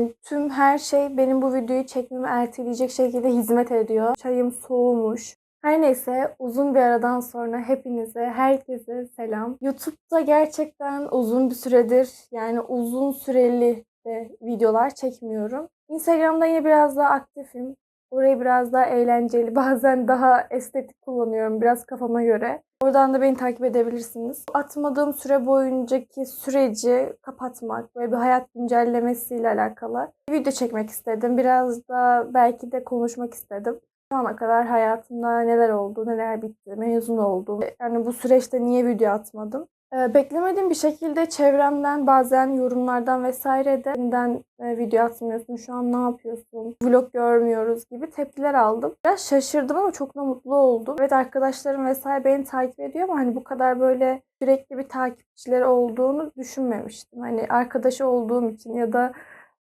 Yani tüm her şey benim bu videoyu çekmemi erteleyecek şekilde hizmet ediyor. Çayım soğumuş. Her neyse uzun bir aradan sonra hepinize, herkese selam. YouTube'da gerçekten uzun bir süredir yani uzun süreli de videolar çekmiyorum. Instagram'da yine biraz daha aktifim. Orayı biraz daha eğlenceli, bazen daha estetik kullanıyorum biraz kafama göre. Oradan da beni takip edebilirsiniz. Atmadığım süre boyuncaki süreci kapatmak ve bir hayat güncellemesiyle alakalı bir video çekmek istedim. Biraz da belki de konuşmak istedim. Şu ana kadar hayatımda neler oldu, neler bitti, mezun oldum. Yani bu süreçte niye video atmadım? Ee, beklemediğim bir şekilde çevremden bazen yorumlardan vesaire de "Neden, e, video atmıyorsun, şu an ne yapıyorsun, vlog görmüyoruz gibi tepkiler aldım. Biraz şaşırdım ama çok da mutlu oldum. Evet arkadaşlarım vesaire beni takip ediyor ama hani bu kadar böyle sürekli bir takipçileri olduğunu düşünmemiştim. Hani arkadaşı olduğum için ya da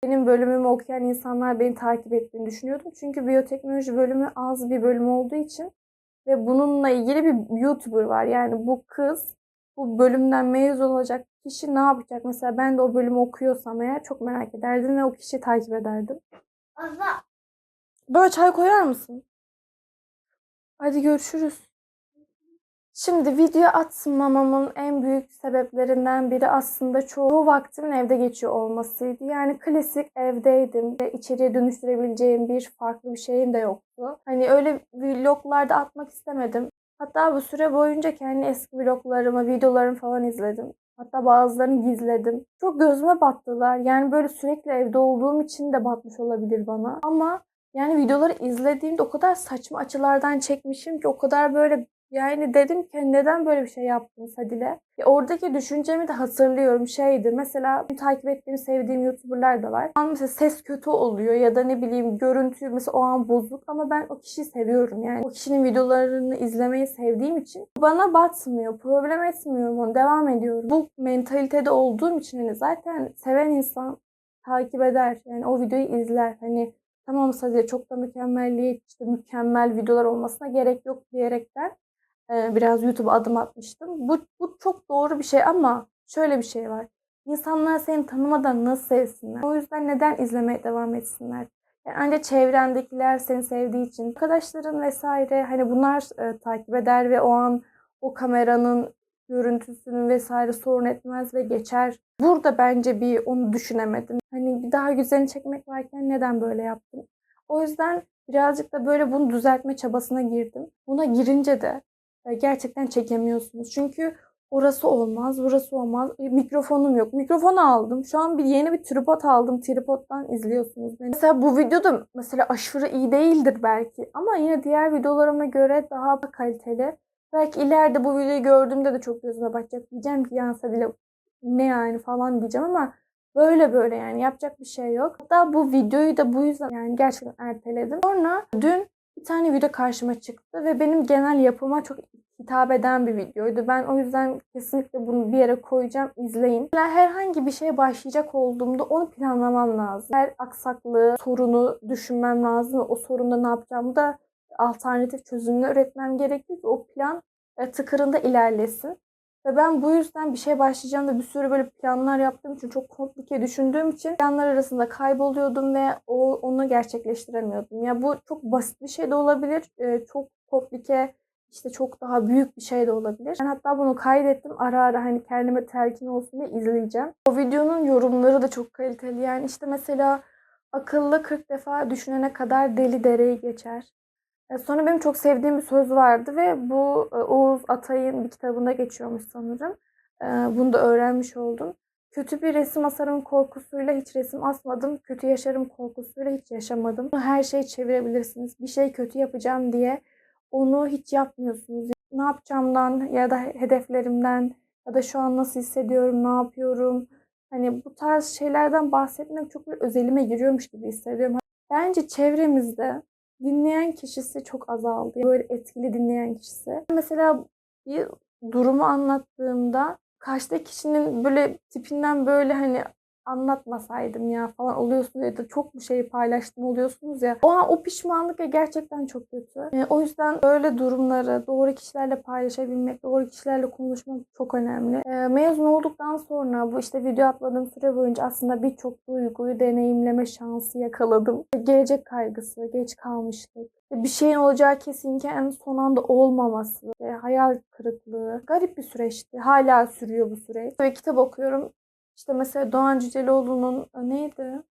benim bölümümü okuyan insanlar beni takip ettiğini düşünüyordum. Çünkü biyoteknoloji bölümü az bir bölüm olduğu için ve bununla ilgili bir YouTuber var. Yani bu kız bu bölümden mezun olacak kişi ne yapacak? Mesela ben de o bölümü okuyorsam eğer çok merak ederdim ve o kişiyi takip ederdim. Abla. Böyle çay koyar mısın? Hadi görüşürüz. Şimdi video atmamamın en büyük sebeplerinden biri aslında çoğu vaktimin evde geçiyor olmasıydı. Yani klasik evdeydim ve içeriye dönüştürebileceğim bir farklı bir şeyim de yoktu. Hani öyle vloglarda atmak istemedim. Hatta bu süre boyunca kendi eski vloglarımı, videolarımı falan izledim. Hatta bazılarını gizledim. Çok gözüme battılar. Yani böyle sürekli evde olduğum için de batmış olabilir bana. Ama yani videoları izlediğimde o kadar saçma açılardan çekmişim ki o kadar böyle yani dedim ki neden böyle bir şey yaptın Sadile? Ya oradaki düşüncemi de hatırlıyorum şeydi. Mesela takip ettiğim, sevdiğim YouTuber'lar da var. An mesela ses kötü oluyor ya da ne bileyim görüntü mesela o an bozuk ama ben o kişiyi seviyorum. Yani o kişinin videolarını izlemeyi sevdiğim için bana batmıyor, problem etmiyorum onu, devam ediyorum. Bu mentalitede olduğum için hani zaten seven insan takip eder. Yani o videoyu izler. Hani tamam sadece çok da mükemmelliyet, işte mükemmel videolar olmasına gerek yok diyerekten biraz YouTube'a adım atmıştım. Bu, bu çok doğru bir şey ama şöyle bir şey var. İnsanlar seni tanımadan nasıl sevsinler? O yüzden neden izlemeye devam etsinler? Yani ancak çevrendekiler seni sevdiği için, arkadaşların vesaire hani bunlar e, takip eder ve o an o kameranın görüntüsünü vesaire sorun etmez ve geçer. Burada bence bir onu düşünemedim. Hani daha güzelini çekmek varken neden böyle yaptım? O yüzden birazcık da böyle bunu düzeltme çabasına girdim. Buna girince de gerçekten çekemiyorsunuz. Çünkü orası olmaz, burası olmaz. E, Mikrofonum yok. Mikrofonu aldım. Şu an bir yeni bir tripod aldım. Tripod'dan izliyorsunuz beni. Mesela bu videoda mesela aşırı iyi değildir belki. Ama yine diğer videolarıma göre daha kaliteli. Belki ileride bu videoyu gördüğümde de çok gözüme batacak. Diyeceğim ki yansa bile ne yani falan diyeceğim ama böyle böyle yani yapacak bir şey yok. Hatta bu videoyu da bu yüzden yani gerçekten erteledim. Sonra dün bir tane video karşıma çıktı ve benim genel yapıma çok hitap eden bir videoydu. Ben o yüzden kesinlikle bunu bir yere koyacağım. izleyin. Yani herhangi bir şeye başlayacak olduğumda onu planlamam lazım. Her aksaklığı, sorunu düşünmem lazım o sorunda ne yapacağımı da alternatif çözümler üretmem gerekiyor ki o plan e, tıkırında ilerlesin. Ve ben bu yüzden bir şey başlayacağım ve bir sürü böyle planlar yaptığım için çok komplike düşündüğüm için planlar arasında kayboluyordum ve o onu gerçekleştiremiyordum. Ya bu çok basit bir şey de olabilir, e, çok komplike işte çok daha büyük bir şey de olabilir. Ben hatta bunu kaydettim. Ara ara hani kendime telkin olsun diye izleyeceğim. O videonun yorumları da çok kaliteli. Yani işte mesela akıllı 40 defa düşünene kadar deli dereyi geçer. E, Sonra benim çok sevdiğim bir söz vardı ve bu e, Oğuz Atay'ın bir kitabında geçiyormuş sanırım. E, Bunu da öğrenmiş oldum. Kötü bir resim asarım korkusuyla hiç resim asmadım. Kötü yaşarım korkusuyla hiç yaşamadım. Her şeyi çevirebilirsiniz. Bir şey kötü yapacağım diye onu hiç yapmıyorsunuz. Ne yapacağımdan ya da hedeflerimden ya da şu an nasıl hissediyorum, ne yapıyorum. Hani bu tarz şeylerden bahsetmek çok bir özelime giriyormuş gibi hissediyorum. Bence çevremizde dinleyen kişisi çok azaldı. Böyle etkili dinleyen kişisi. Mesela bir durumu anlattığımda karşıdaki kişinin böyle tipinden böyle hani anlatmasaydım ya falan oluyorsunuz ya da çok bir şey paylaştım oluyorsunuz ya. O an o pişmanlık ya gerçekten çok kötü. E, o yüzden böyle durumları doğru kişilerle paylaşabilmek, doğru kişilerle konuşmak çok önemli. E, mezun olduktan sonra bu işte video atmadığım süre boyunca aslında birçok duyguyu deneyimleme şansı yakaladım. Gelecek kaygısı, geç kalmışlık, bir şeyin olacağı kesinken son anda olmaması, ve hayal kırıklığı. Garip bir süreçti. Hala sürüyor bu süreç. Ve kitap okuyorum. İşte mesela Doğan Cüceloğlu'nun e, neydi?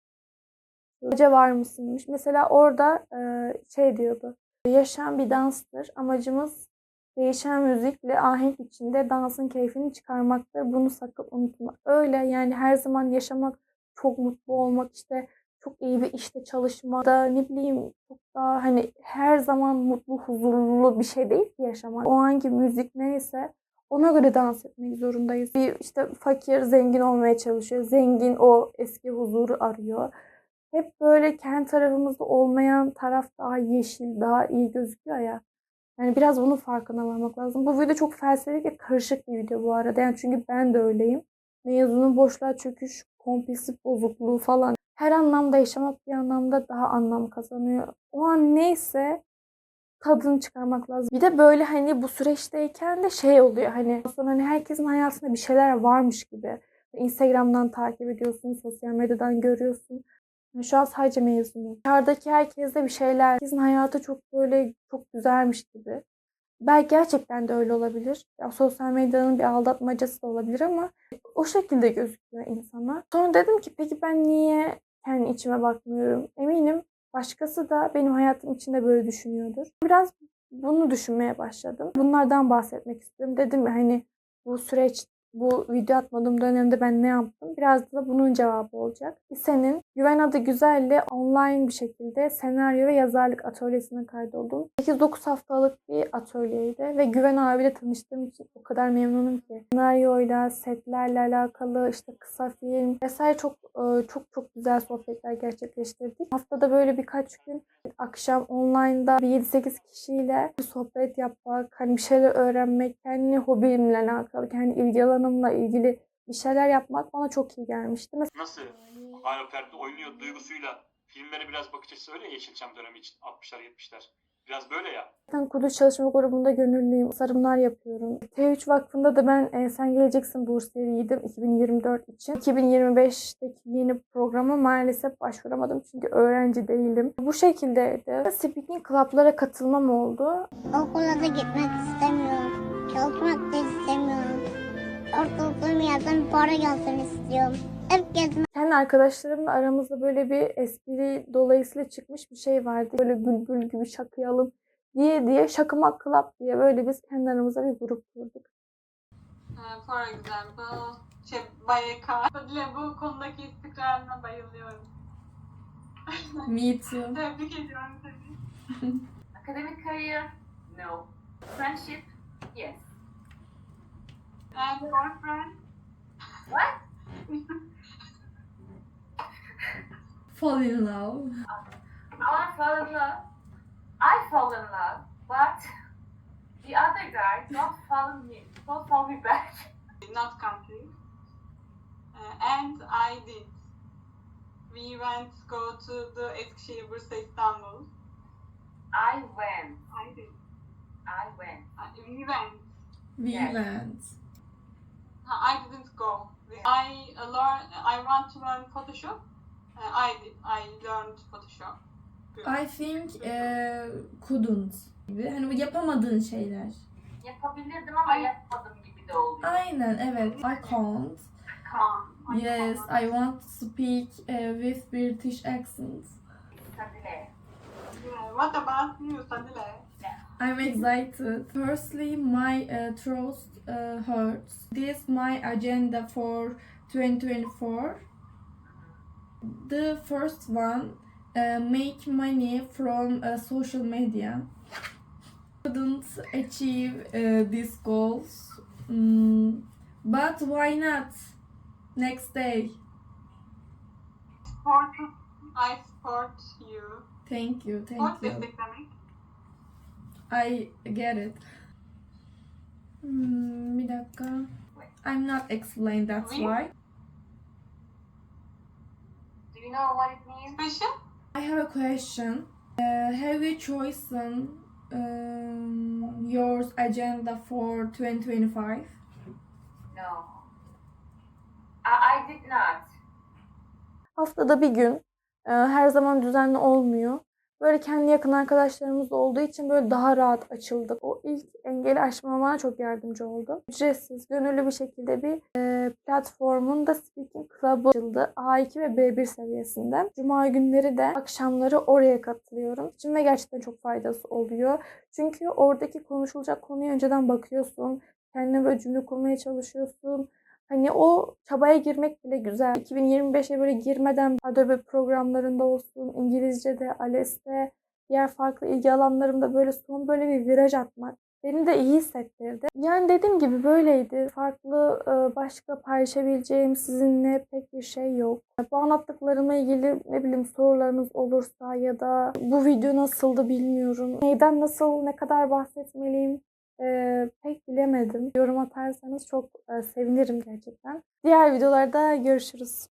Gece var mısınmış? Mesela orada e, şey diyordu. Yaşam bir danstır. Amacımız değişen müzikle ahenk içinde dansın keyfini çıkarmaktır. Bunu sakın unutma. Öyle yani her zaman yaşamak, çok mutlu olmak, işte çok iyi bir işte çalışmak da ne bileyim çok daha hani her zaman mutlu, huzurlu bir şey değil ki yaşamak. O anki müzik neyse ona göre dans etmek zorundayız. Bir işte fakir zengin olmaya çalışıyor. Zengin o eski huzuru arıyor. Hep böyle kendi tarafımızda olmayan taraf daha yeşil, daha iyi gözüküyor ya. Yani biraz bunun farkına varmak lazım. Bu video çok felsefik ve karışık bir video bu arada. Yani çünkü ben de öyleyim. Mezunun boşluğa çöküş, kompulsif bozukluğu falan. Her anlamda yaşamak bir anlamda daha anlam kazanıyor. O an neyse tadını çıkarmak lazım. Bir de böyle hani bu süreçteyken de şey oluyor hani sonra hani herkesin hayatında bir şeyler varmış gibi. Instagram'dan takip ediyorsun, sosyal medyadan görüyorsun. Şu an sadece mezunum. Dışarıdaki herkeste bir şeyler, herkesin hayatı çok böyle çok güzelmiş gibi. Belki gerçekten de öyle olabilir. Ya, sosyal medyanın bir aldatmacası da olabilir ama o şekilde gözüküyor insana. Sonra dedim ki peki ben niye kendi içime bakmıyorum? Eminim başkası da benim hayatım içinde böyle düşünüyordur. Biraz bunu düşünmeye başladım. Bunlardan bahsetmek istiyorum. Dedim ya hani bu süreç bu video atmadığım dönemde ben ne yaptım? Biraz da bunun cevabı olacak. Senin Güven Adı Güzel'le online bir şekilde senaryo ve yazarlık atölyesine kaydoldum. 8-9 haftalık bir atölyeydi ve Güven abiyle tanıştığım için o kadar memnunum ki. Senaryoyla, setlerle alakalı işte kısa film vesaire çok e, çok çok güzel sohbetler gerçekleştirdik. Haftada böyle birkaç gün akşam online'da bir 7-8 kişiyle bir sohbet yapmak, hani bir şeyler öğrenmek, kendi hobimle alakalı, kendi ilgi alanımla ilgili bir şeyler yapmak bana çok iyi gelmişti. Mesela Nasıl Alper'de oynuyor duygusuyla filmlere biraz bakış açısı öyle Yeşilçam dönemi için 60'lar 70'ler. Biraz böyle ya. Zaten Kudüs Çalışma Grubu'nda gönüllüyüm. Sarımlar yapıyorum. T3 Vakfı'nda da ben e, Sen Geleceksin bursiyeriydim 2024 için. 2025'teki yeni programa maalesef başvuramadım çünkü öğrenci değilim. Bu şekildeydi. Speaking Club'lara katılmam oldu. Okula da gitmek istemiyorum. Çalışmak da istemiyorum. Ortaokulum yerden para gelsin istiyorum. Hep arkadaşlarımla aramızda böyle bir espri dolayısıyla çıkmış bir şey vardı. Böyle bülbül gibi şakayalım diye diye Şakımak Club diye böyle biz kendi aramızda bir grup kurduk. For example, şey, Bayeka. Dile bu konudaki istikrarına bayılıyorum. Me too. Tebrik ediyorum seni. Academic career? No. Friendship? Yes. And boyfriend? What? Fall in love. I want to fall in love. I fall in love, but the other guy don't follow me. Don't follow me back. Not country. Uh, and I did. We went to go to the Eskişehir, Bursa, Istanbul. I went. I did. I went. Uh, we went. We Yes. went. Uh, I didn't go. I uh, learn. I want to learn Photoshop. Uh, I did. I learned Photoshop. I think eh, couldn't gibi. Hani bu yapamadığın şeyler. Yapabilirdim ama yapmadım gibi de oluyor. Aynen evet. I can't. Come. Yes, I want to speak eh, with British accent. Sadile. What about you, Sadile? I'm excited. Firstly, my uh, throat uh, hurts. This my agenda for 2024. The first one, uh, make money from uh, social media. Couldn't achieve uh, these goals, Mm, but why not? Next day. Support. I support you. Thank you, thank you. desteklemek. I get it. Hmm, bir dakika. I'm not explained that's why. you know what it means? Special? I have a question. Uh, have you chosen um, your agenda for 2025? No. I, I did not. Haftada bir gün e, her zaman düzenli olmuyor. Böyle kendi yakın arkadaşlarımız olduğu için böyle daha rahat açıldık. O ilk engeli aşmama çok yardımcı oldu. Ücretsiz, gönüllü bir şekilde bir e, platformun da Speaking Club'ı açıldı. A2 ve B1 seviyesinde. Cuma günleri de akşamları oraya katılıyorum. Şimdi gerçekten çok faydası oluyor. Çünkü oradaki konuşulacak konuya önceden bakıyorsun. Kendine böyle cümle kurmaya çalışıyorsun. Hani o çabaya girmek bile güzel. 2025'e böyle girmeden Adobe programlarında olsun, İngilizce'de, ALES'te, diğer farklı ilgi alanlarımda böyle son böyle bir viraj atmak beni de iyi hissettirdi. Yani dediğim gibi böyleydi. Farklı e, başka paylaşabileceğim sizinle pek bir şey yok. Bu anlattıklarımla ilgili ne bileyim sorularınız olursa ya da bu video nasıldı bilmiyorum. Neyden nasıl, ne kadar bahsetmeliyim e, pek bilemedim. Yorum atarsanız çok e, sevinirim gerçekten. Diğer videolarda görüşürüz.